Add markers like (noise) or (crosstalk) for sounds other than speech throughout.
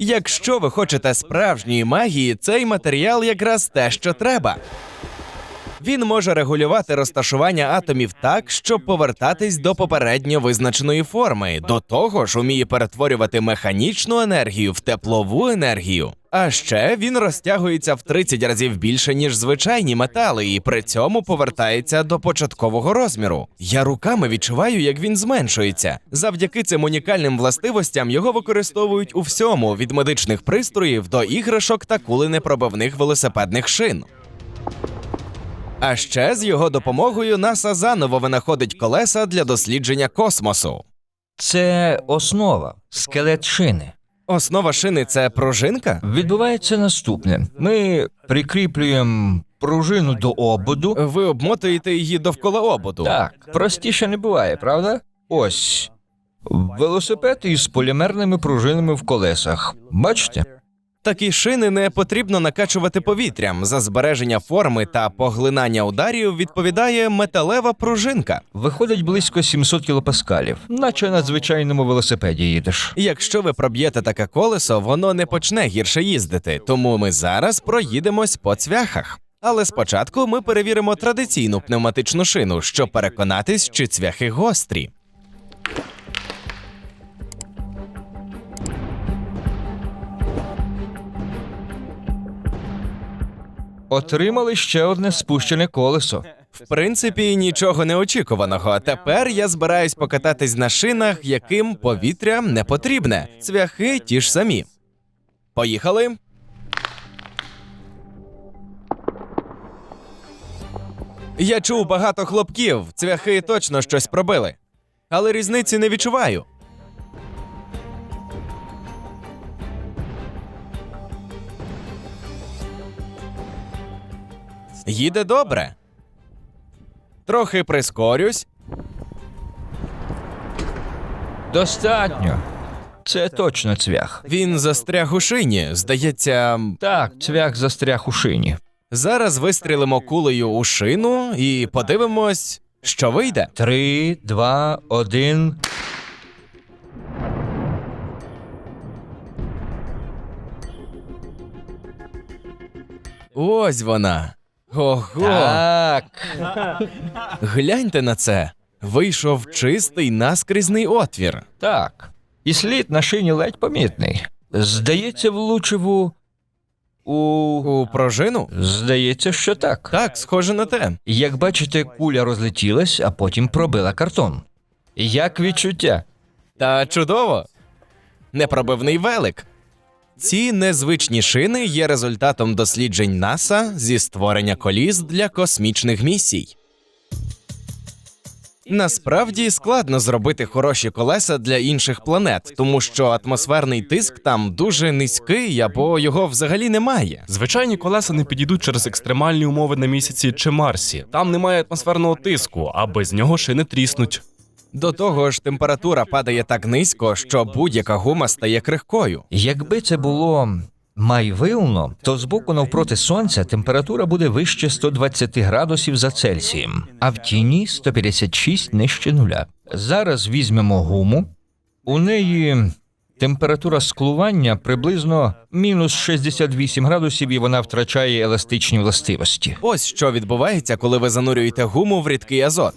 Якщо ви хочете справжньої магії, цей матеріал якраз те, що треба. Він може регулювати розташування атомів так, щоб повертатись до попередньо визначеної форми. До того ж, уміє перетворювати механічну енергію в теплову енергію. А ще він розтягується в 30 разів більше, ніж звичайні метали, і при цьому повертається до початкового розміру. Я руками відчуваю, як він зменшується. Завдяки цим унікальним властивостям його використовують у всьому від медичних пристроїв до іграшок та куленепробивних велосипедних шин. А ще з його допомогою НАСА заново винаходить колеса для дослідження космосу. Це основа, скелет шини. Основа шини це пружинка? Відбувається наступне: ми прикріплюємо пружину до ободу. Ви обмотуєте її довкола ободу. Так, простіше не буває, правда? Ось велосипед із полімерними пружинами в колесах. Бачите? Такі шини не потрібно накачувати повітрям. За збереження форми та поглинання ударів відповідає металева пружинка. Виходить близько 700 кілопаскалів, наче на звичайному велосипеді їдеш. Якщо ви проб'єте таке колесо, воно не почне гірше їздити. Тому ми зараз проїдемось по цвяхах. Але спочатку ми перевіримо традиційну пневматичну шину, щоб переконатись, чи цвяхи гострі. Отримали ще одне спущене колесо. В принципі, нічого неочікуваного. Тепер я збираюсь покататись на шинах, яким повітря не потрібне. Цвяхи ті ж самі. Поїхали. Я чув багато хлопків. Цвяхи точно щось пробили. Але різниці не відчуваю. Їде добре. Трохи прискорюсь. Достатньо. Це точно цвях. Він застряг у шині. Здається, Так, цвях застряг у шині. зараз вистрілимо кулею у шину і подивимось, що вийде. Три, два, один. Ось вона. Ого. Так. Гляньте на це. Вийшов чистий наскрізний отвір. Так. І слід на шині ледь помітний. Здається, влучив у. У. У пружину? Здається, що так. Так, схоже на те. Як бачите, куля розлетілась, а потім пробила картон. Як відчуття? Та чудово. Непробивний велик. Ці незвичні шини є результатом досліджень НАСА зі створення коліс для космічних місій. Насправді складно зробити хороші колеса для інших планет, тому що атмосферний тиск там дуже низький або його взагалі немає. Звичайні колеса не підійдуть через екстремальні умови на місяці чи Марсі. Там немає атмосферного тиску, а без нього шини тріснуть. До того ж, температура падає так низько, що будь-яка гума стає крихкою. Якби це було майвилно, то збоку навпроти сонця температура буде вище 120 градусів за Цельсієм, а в тіні 156 нижче нуля. Зараз візьмемо гуму. У неї температура склування приблизно мінус 68 градусів, і вона втрачає еластичні властивості. Ось що відбувається, коли ви занурюєте гуму в рідкий азот.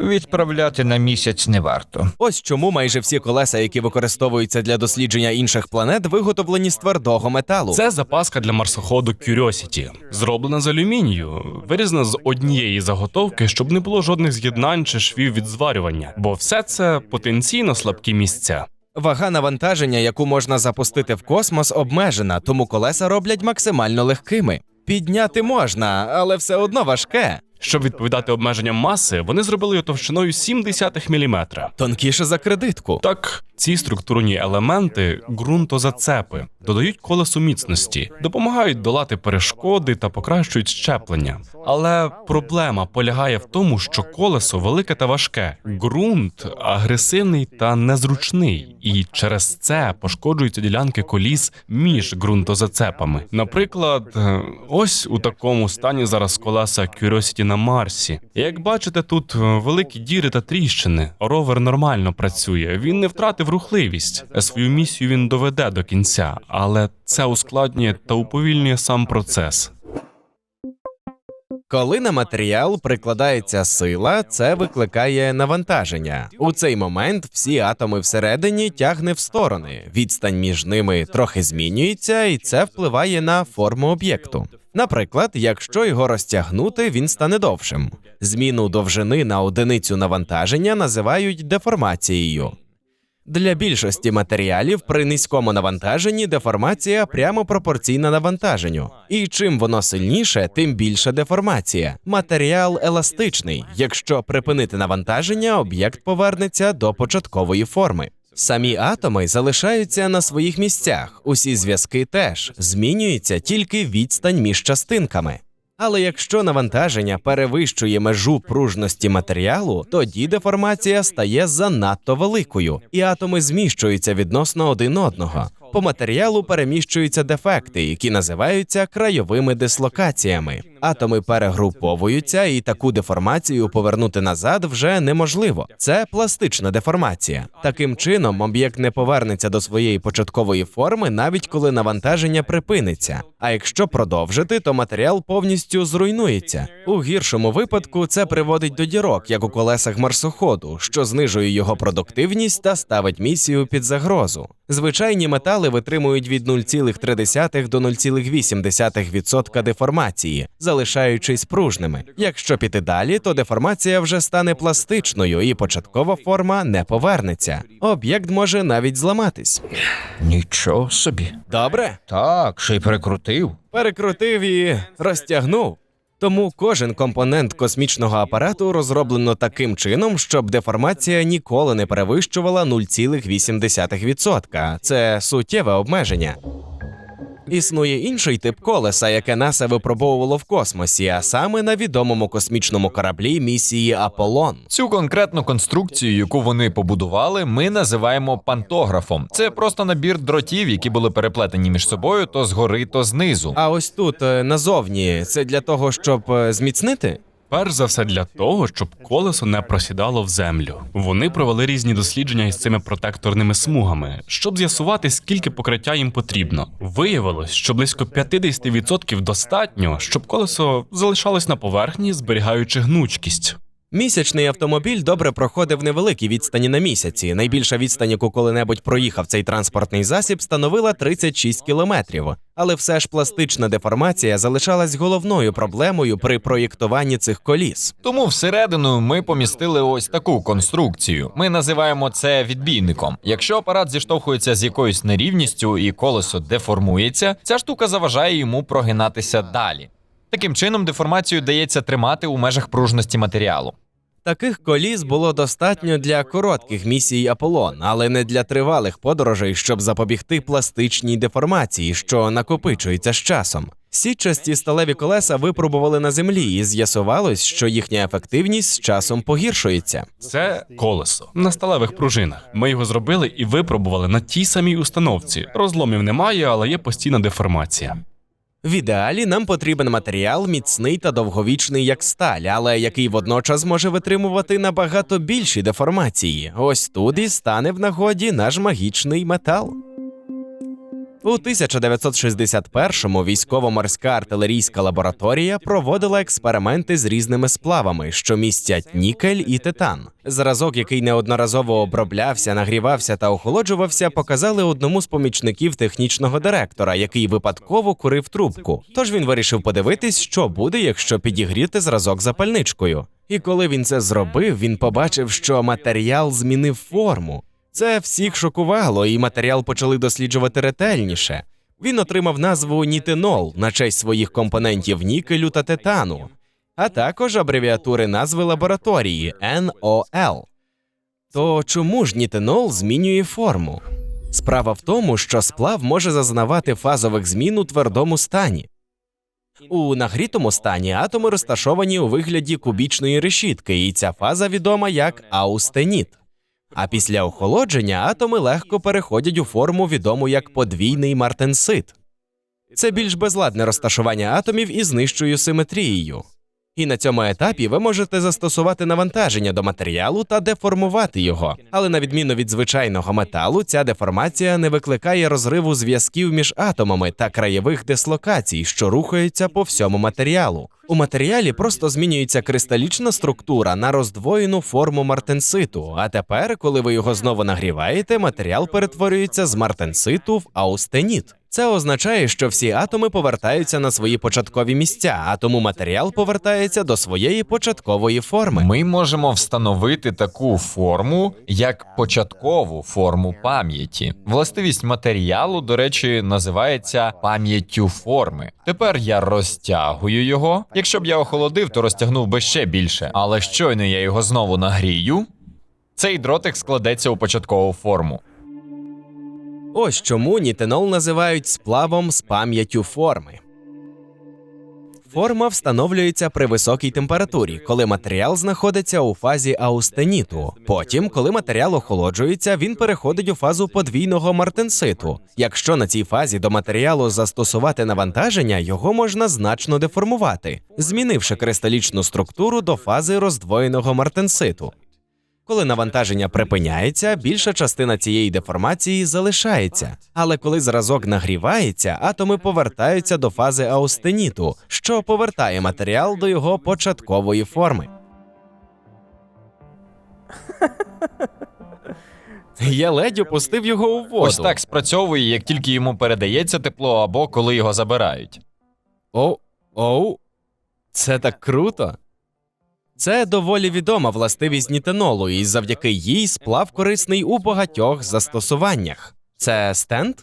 Відправляти на місяць не варто. Ось чому майже всі колеса, які використовуються для дослідження інших планет, виготовлені з твердого металу. Це запаска для марсоходу Curiosity. зроблена з алюмінію, вирізана з однієї заготовки, щоб не було жодних з'єднань чи швів від зварювання, бо все це потенційно слабкі місця. Вага навантаження, яку можна запустити в космос, обмежена, тому колеса роблять максимально легкими. Підняти можна, але все одно важке. Щоб відповідати обмеженням маси, вони зробили його товщиною 0,7 мм. Тонкіше за кредитку. Так, ці структурні елементи ґрунтозацепи додають колесу міцності, допомагають долати перешкоди та покращують щеплення. Але проблема полягає в тому, що колесо велике та важке, ґрунт агресивний та незручний, і через це пошкоджуються ділянки коліс між ґрунтозацепами. Наприклад, е, ось у такому стані зараз колеса Curiosity на Марсі. Як бачите, тут е, великі діри та тріщини. Ровер нормально працює. Він не втратив рухливість. Свою місію він доведе до кінця, але це ускладнює та уповільнює сам процес. Коли на матеріал прикладається сила, це викликає навантаження. У цей момент всі атоми всередині тягне в сторони. Відстань між ними трохи змінюється, і це впливає на форму об'єкту. Наприклад, якщо його розтягнути, він стане довшим. Зміну довжини на одиницю навантаження називають деформацією. Для більшості матеріалів при низькому навантаженні деформація прямо пропорційна навантаженню. І чим воно сильніше, тим більше деформація. Матеріал еластичний. Якщо припинити навантаження, об'єкт повернеться до початкової форми. Самі атоми залишаються на своїх місцях. Усі зв'язки теж змінюється тільки відстань між частинками. Але якщо навантаження перевищує межу пружності матеріалу, тоді деформація стає занадто великою, і атоми зміщуються відносно один одного. По матеріалу переміщуються дефекти, які називаються крайовими дислокаціями. Атоми перегруповуються, і таку деформацію повернути назад вже неможливо. Це пластична деформація. Таким чином, об'єкт не повернеться до своєї початкової форми, навіть коли навантаження припиниться. А якщо продовжити, то матеріал повністю зруйнується. У гіршому випадку це приводить до дірок, як у колесах марсоходу, що знижує його продуктивність та ставить місію під загрозу. Звичайні метали витримують від 0,3 до 0,8% деформації, залишаючись пружними. Якщо піти далі, то деформація вже стане пластичною, і початкова форма не повернеться. Об'єкт може навіть зламатись. Нічого собі. Добре, Так, ще й перекрутив. перекрутив і розтягнув. Тому кожен компонент космічного апарату розроблено таким чином, щоб деформація ніколи не перевищувала 0,8%. Це суттєве обмеження. Існує інший тип колеса, яке НАСА випробовувало в космосі, а саме на відомому космічному кораблі місії Аполлон. Цю конкретну конструкцію, яку вони побудували, ми називаємо пантографом. Це просто набір дротів, які були переплетені між собою то згори, то знизу. А ось тут е, назовні це для того, щоб е, зміцнити. Перш за все для того, щоб колесо не просідало в землю. Вони провели різні дослідження із цими протекторними смугами, щоб з'ясувати, скільки покриття їм потрібно. Виявилось, що близько 50% достатньо, щоб колесо залишалось на поверхні, зберігаючи гнучкість. Місячний автомобіль добре проходив невеликі відстані на місяці. Найбільша відстань, яку коли-небудь проїхав цей транспортний засіб, становила 36 кілометрів. Але все ж пластична деформація залишалась головною проблемою при проєктуванні цих коліс. Тому всередину ми помістили ось таку конструкцію. Ми називаємо це відбійником. Якщо апарат зіштовхується з якоюсь нерівністю і колесо деформується, ця штука заважає йому прогинатися далі. Таким чином, деформацію дається тримати у межах пружності матеріалу. Таких коліс було достатньо для коротких місій Аполлон, але не для тривалих подорожей, щоб запобігти пластичній деформації, що накопичується з часом. Сітчасті сталеві колеса випробували на землі, і з'ясувалось, що їхня ефективність з часом погіршується. Це колесо на сталевих пружинах. Ми його зробили і випробували на тій самій установці. Розломів немає, але є постійна деформація. В ідеалі нам потрібен матеріал міцний та довговічний, як сталь, але який водночас може витримувати набагато більші деформації. Ось тут і стане в нагоді наш магічний метал. У 1961-му військово-морська артилерійська лабораторія проводила експерименти з різними сплавами, що містять нікель і титан. Зразок, який неодноразово оброблявся, нагрівався та охолоджувався, показали одному з помічників технічного директора, який випадково курив трубку. Тож він вирішив подивитись, що буде, якщо підігріти зразок запальничкою. І коли він це зробив, він побачив, що матеріал змінив форму. Це всіх шокувало, і матеріал почали досліджувати ретельніше. Він отримав назву нітинол на честь своїх компонентів нікелю та титану, а також абревіатури назви лабораторії NOL. То чому ж нітинол змінює форму? Справа в тому, що сплав може зазнавати фазових змін у твердому стані. У нагрітому стані атоми розташовані у вигляді кубічної решітки, і ця фаза відома як аустеніт. А після охолодження атоми легко переходять у форму, відому як подвійний мартенсит. Це більш безладне розташування атомів із нижчою симетрією. І на цьому етапі ви можете застосувати навантаження до матеріалу та деформувати його. Але на відміну від звичайного металу, ця деформація не викликає розриву зв'язків між атомами та краєвих дислокацій, що рухаються по всьому матеріалу. У матеріалі просто змінюється кристалічна структура на роздвоєну форму мартенситу. А тепер, коли ви його знову нагріваєте, матеріал перетворюється з мартенситу в аустеніт. Це означає, що всі атоми повертаються на свої початкові місця, а тому матеріал повертається до своєї початкової форми. Ми можемо встановити таку форму, як початкову форму пам'яті. Властивість матеріалу, до речі, називається пам'яттю форми. Тепер я розтягую його. Якщо б я охолодив, то розтягнув би ще більше. Але щойно я його знову нагрію. Цей дротик складеться у початкову форму. Ось чому нітенол називають сплавом з пам'яттю форми. Форма встановлюється при високій температурі, коли матеріал знаходиться у фазі аустеніту. Потім, коли матеріал охолоджується, він переходить у фазу подвійного мартенситу. Якщо на цій фазі до матеріалу застосувати навантаження, його можна значно деформувати, змінивши кристалічну структуру до фази роздвоєного мартенситу. Коли навантаження припиняється, більша частина цієї деформації залишається. Але коли зразок нагрівається, атоми повертаються до фази аустеніту, що повертає матеріал до його початкової форми. Я ледь опустив його у воду. Ось так спрацьовує, як тільки йому передається тепло або коли його забирають. Оу, оу, це так круто. Це доволі відома властивість нітенолу, і завдяки їй сплав корисний у багатьох застосуваннях. Це стенд?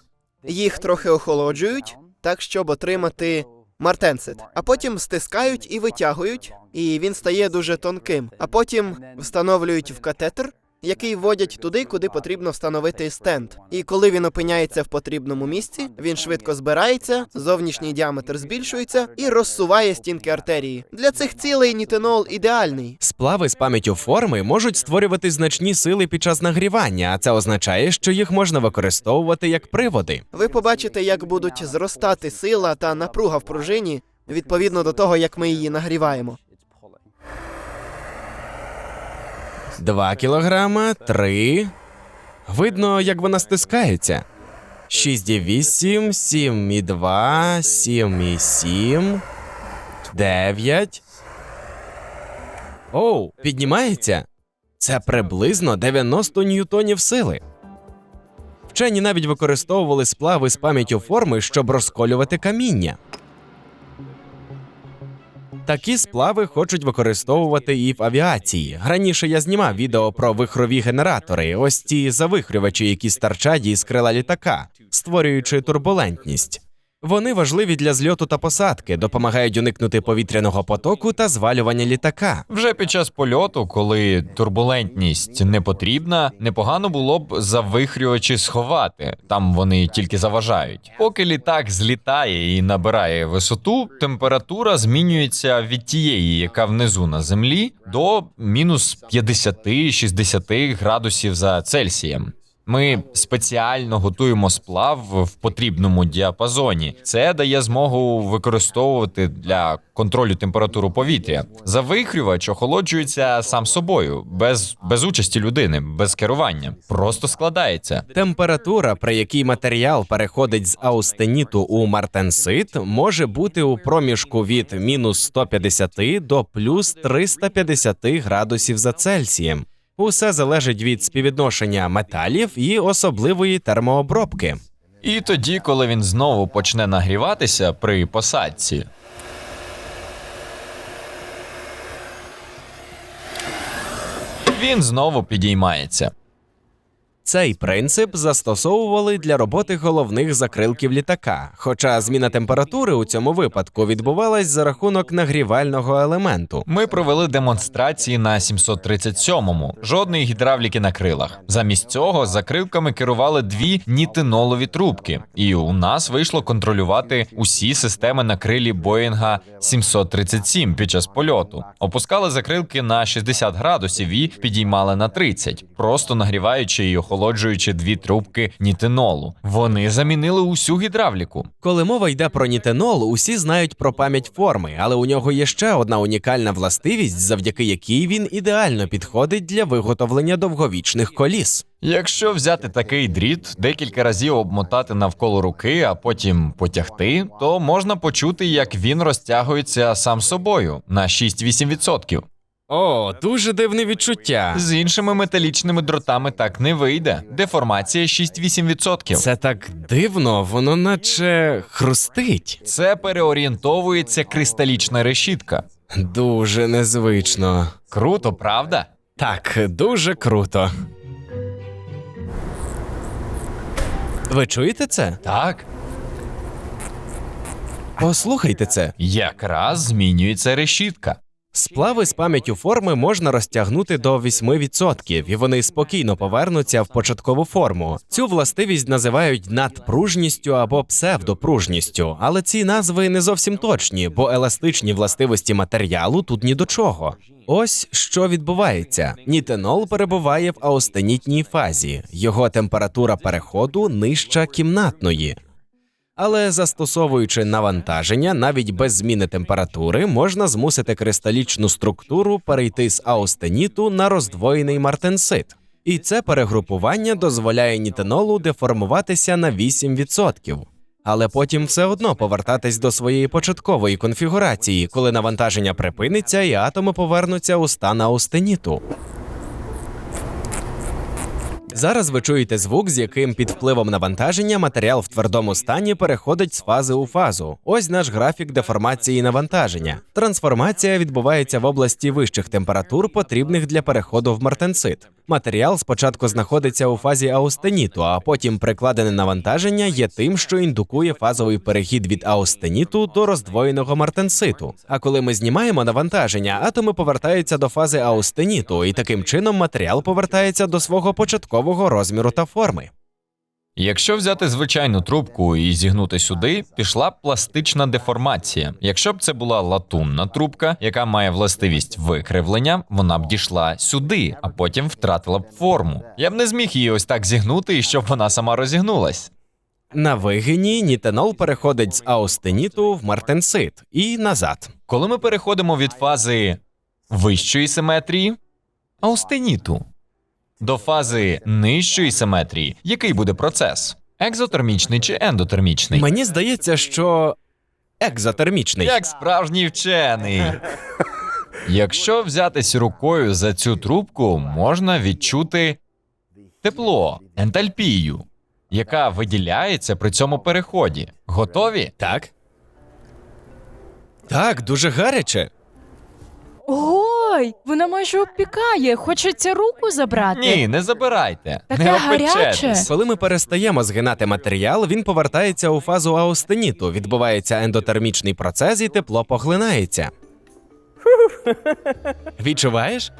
Їх трохи охолоджують, так щоб отримати мартенсит, а потім стискають і витягують, і він стає дуже тонким. А потім встановлюють в катетер, який вводять туди, куди потрібно встановити стенд. І коли він опиняється в потрібному місці, він швидко збирається, зовнішній діаметр збільшується і розсуває стінки артерії. Для цих цілей нітенол ідеальний. Сплави з пам'яттю форми можуть створювати значні сили під час нагрівання, а це означає, що їх можна використовувати як приводи. Ви побачите, як будуть зростати сила та напруга в пружині відповідно до того, як ми її нагріваємо. Два кілограма, три. Видно, як вона стискається. 6,8, 7,2, 7,7, 9. Оу, піднімається. Це приблизно 90 ньютонів сили. Вчені навіть використовували сплави з пам'яттю форми, щоб розколювати каміння. Такі сплави хочуть використовувати і в авіації. Раніше я знімав відео про вихрові генератори, ось ті завихрювачі, які старчать із крила літака, створюючи турбулентність. Вони важливі для зльоту та посадки, допомагають уникнути повітряного потоку та звалювання літака. Вже під час польоту, коли турбулентність не потрібна, непогано було б завихрювачі сховати. Там вони тільки заважають. Поки літак злітає і набирає висоту, температура змінюється від тієї, яка внизу на землі, до мінус 50-60 градусів за Цельсієм. Ми спеціально готуємо сплав в потрібному діапазоні. Це дає змогу використовувати для контролю температури повітря. Завихрювач охолоджується сам собою, без, без участі людини, без керування. Просто складається. Температура, при якій матеріал переходить з аустеніту у мартенсит, може бути у проміжку від мінус 150 до плюс 350 градусів за Цельсієм. Усе залежить від співвідношення металів і особливої термообробки. І тоді, коли він знову почне нагріватися при посадці. Він знову підіймається. Цей принцип застосовували для роботи головних закрилків літака. Хоча зміна температури у цьому випадку відбувалась за рахунок нагрівального елементу. Ми провели демонстрації на 737-му. Жодної гідравліки на крилах. Замість цього закрилками керували дві нітинолові трубки, і у нас вийшло контролювати усі системи на крилі Боїнга 737 під час польоту. Опускали закрилки на 60 градусів і підіймали на 30, просто нагріваючи і охолоджуючи дві трубки нітинолу. Вони замінили усю гідравліку. Коли мова йде про нітенол, усі знають про пам'ять форми, але у нього є ще одна унікальна властивість, завдяки якій він ідеально підходить для виготовлення довговічних коліс. Якщо взяти такий дріт, декілька разів обмотати навколо руки, а потім потягти, то можна почути, як він розтягується сам собою на 6-8%. О, дуже дивне відчуття. З іншими металічними дротами так не вийде. Деформація 6-8%. Це так дивно, воно наче хрустить. Це переорієнтовується кристалічна решітка. Дуже незвично. Круто, правда? Так, дуже круто. Ви чуєте це? Так. Послухайте це. Якраз змінюється решітка. Сплави з пам'яттю форми можна розтягнути до 8%, і вони спокійно повернуться в початкову форму. Цю властивість називають надпружністю або псевдопружністю, але ці назви не зовсім точні, бо еластичні властивості матеріалу тут ні до чого. Ось що відбувається: нітенол перебуває в аустенітній фазі, його температура переходу нижча кімнатної. Але застосовуючи навантаження, навіть без зміни температури, можна змусити кристалічну структуру перейти з аустеніту на роздвоєний мартенсит. І це перегрупування дозволяє нітенолу деформуватися на 8%. Але потім все одно повертатись до своєї початкової конфігурації, коли навантаження припиниться і атоми повернуться у стан аустеніту. Зараз ви чуєте звук, з яким під впливом навантаження матеріал в твердому стані переходить з фази у фазу. Ось наш графік деформації навантаження. Трансформація відбувається в області вищих температур, потрібних для переходу в мартенсит. Матеріал спочатку знаходиться у фазі аустеніту, а потім прикладене навантаження є тим, що індукує фазовий перехід від аустеніту до роздвоєного мартенситу. А коли ми знімаємо навантаження, атоми повертаються до фази аустеніту, і таким чином матеріал повертається до свого початкового розміру та форми. Якщо взяти звичайну трубку і зігнути сюди, пішла б пластична деформація. Якщо б це була латунна трубка, яка має властивість викривлення, вона б дійшла сюди, а потім втратила б форму. Я б не зміг її ось так зігнути, і щоб вона сама розігнулась. На вигині нітенол переходить з аустеніту в мартенсит і назад. Коли ми переходимо від фази вищої симетрії аустеніту до фази нижчої симетрії, який буде процес? Екзотермічний чи ендотермічний? Мені здається, що екзотермічний. Як справжній вчений. Якщо взятись рукою за цю трубку, можна відчути тепло, ентальпію, яка виділяється при цьому переході. Готові? Так. Так, дуже гаряче. Ой, вона майже обпікає. Хочеться руку забрати. Ні, не забирайте. Таке не гаряче. Коли ми перестаємо згинати матеріал, він повертається у фазу аустеніту, відбувається ендотермічний процес і тепло поглинається. (laughs) Відчуваєш?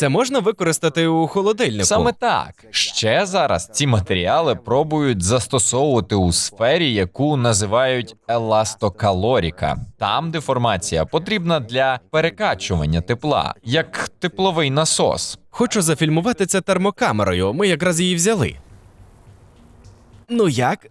Це можна використати у холодильнику. Саме так. Ще зараз ці матеріали пробують застосовувати у сфері, яку називають еластокалоріка. Там деформація потрібна для перекачування тепла, як тепловий насос. Хочу зафільмувати це термокамерою. Ми якраз її взяли. Ну як?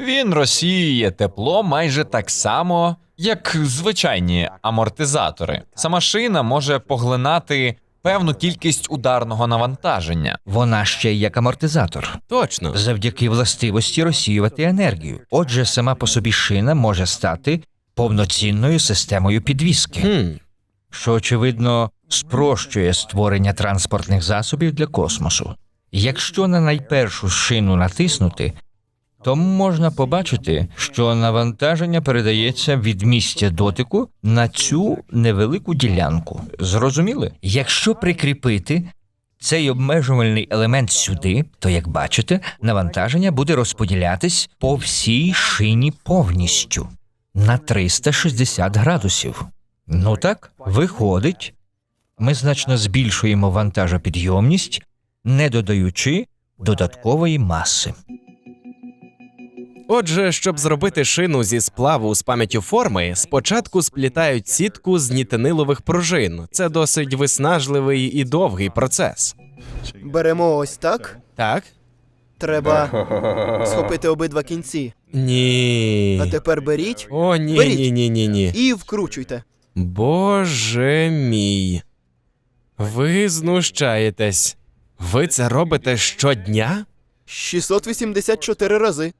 Він розсіює тепло майже так само, як звичайні амортизатори. Сама шина може поглинати певну кількість ударного навантаження. Вона ще й як амортизатор. Точно. завдяки властивості розсіювати енергію. Отже, сама по собі шина може стати повноцінною системою підвіски, Хм. що очевидно спрощує створення транспортних засобів для космосу. Якщо на найпершу шину натиснути, то можна побачити, що навантаження передається від місця дотику на цю невелику ділянку. Зрозуміли? Якщо прикріпити цей обмежувальний елемент сюди, то як бачите, навантаження буде розподілятись по всій шині повністю на 360 градусів. Ну так, виходить, ми значно збільшуємо вантажопідйомність, не додаючи додаткової маси. Отже, щоб зробити шину зі сплаву з пам'яттю форми, спочатку сплітають сітку з нітинилових пружин. Це досить виснажливий і довгий процес. Беремо ось так. Так? Треба схопити обидва кінці. Ні. А тепер беріть О, ні, Беріть. ні, ні, ні, ні. і вкручуйте. Боже мій. Ви знущаєтесь. Ви це робите щодня? 684 рази.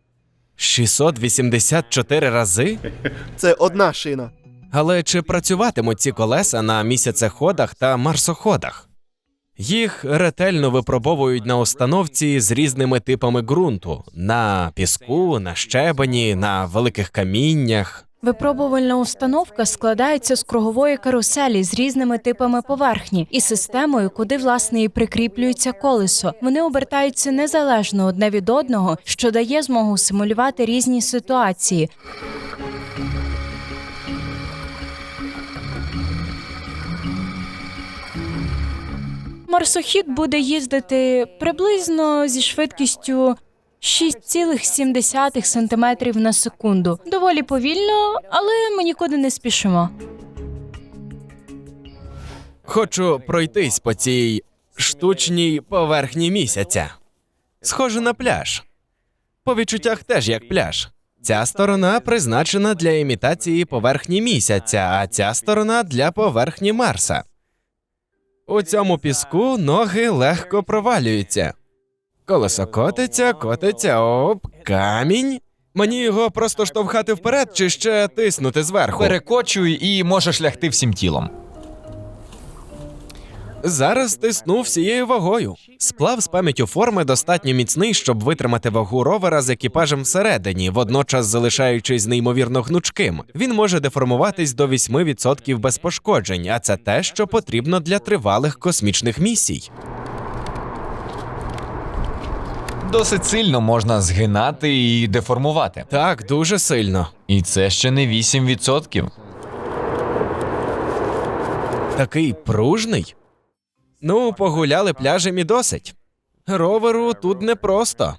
684 рази? Це одна шина. Але чи працюватимуть ці колеса на місяцеходах та марсоходах? Їх ретельно випробовують на установці з різними типами ґрунту: на піску, на щебені, на великих каміннях. Випробувальна установка складається з кругової каруселі з різними типами поверхні і системою, куди власне і прикріплюється колесо. Вони обертаються незалежно одне від одного, що дає змогу симулювати різні ситуації. Марсохід буде їздити приблизно зі швидкістю 6,7 см на секунду. Доволі повільно, але ми нікуди не спішимо. Хочу пройтись по цій штучній поверхні місяця. Схоже на пляж. По відчуттях теж як пляж. Ця сторона призначена для імітації поверхні місяця, а ця сторона для поверхні Марса. У цьому піску ноги легко провалюються. Колесо котиться, котиться, оп, камінь. Мені його просто штовхати вперед чи ще тиснути зверху. Перекочуй і можеш лягти всім тілом. Зараз тисну всією вагою. Сплав з пам'яттю форми достатньо міцний, щоб витримати вагу ровера з екіпажем всередині, водночас залишаючись неймовірно гнучким. Він може деформуватись до 8% без пошкоджень, а це те, що потрібно для тривалих космічних місій. Досить сильно можна згинати і деформувати. Так, дуже сильно. І це ще не 8%. Такий пружний. Ну, погуляли пляжем і досить. Роверу тут непросто.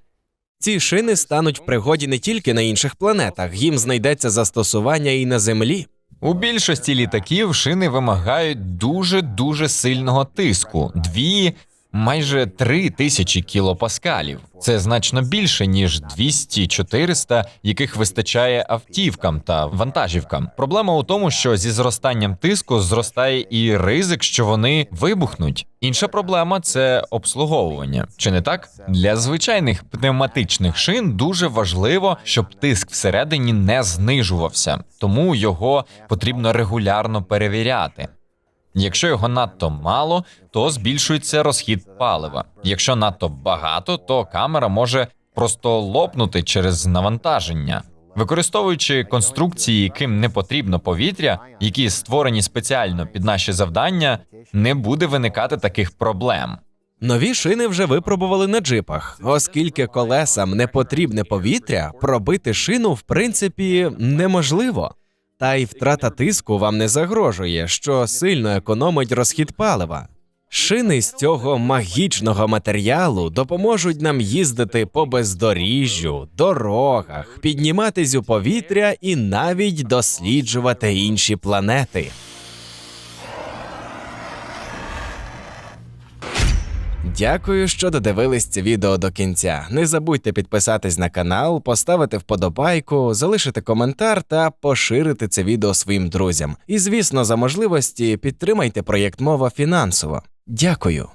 Ці шини стануть в пригоді не тільки на інших планетах, їм знайдеться застосування і на землі. У більшості літаків шини вимагають дуже дуже сильного тиску дві, майже три тисячі кілопаскалів. Це значно більше ніж 200-400, яких вистачає автівкам та вантажівкам. Проблема у тому, що зі зростанням тиску зростає і ризик, що вони вибухнуть. Інша проблема це обслуговування. Чи не так? Для звичайних пневматичних шин дуже важливо, щоб тиск всередині не знижувався, тому його потрібно регулярно перевіряти. Якщо його надто мало, то збільшується розхід палива. Якщо надто багато, то камера може просто лопнути через навантаження. Використовуючи конструкції, яким не потрібно повітря, які створені спеціально під наші завдання, не буде виникати таких проблем. Нові шини вже випробували на джипах, оскільки колесам не потрібне повітря, пробити шину в принципі неможливо. Та й втрата тиску вам не загрожує, що сильно економить розхід палива. Шини з цього магічного матеріалу допоможуть нам їздити по бездоріжжю, дорогах, підніматись у повітря і навіть досліджувати інші планети. Дякую, що додивились це відео до кінця. Не забудьте підписатись на канал, поставити вподобайку, залишити коментар та поширити це відео своїм друзям. І звісно, за можливості підтримайте проєкт мова фінансово. Дякую.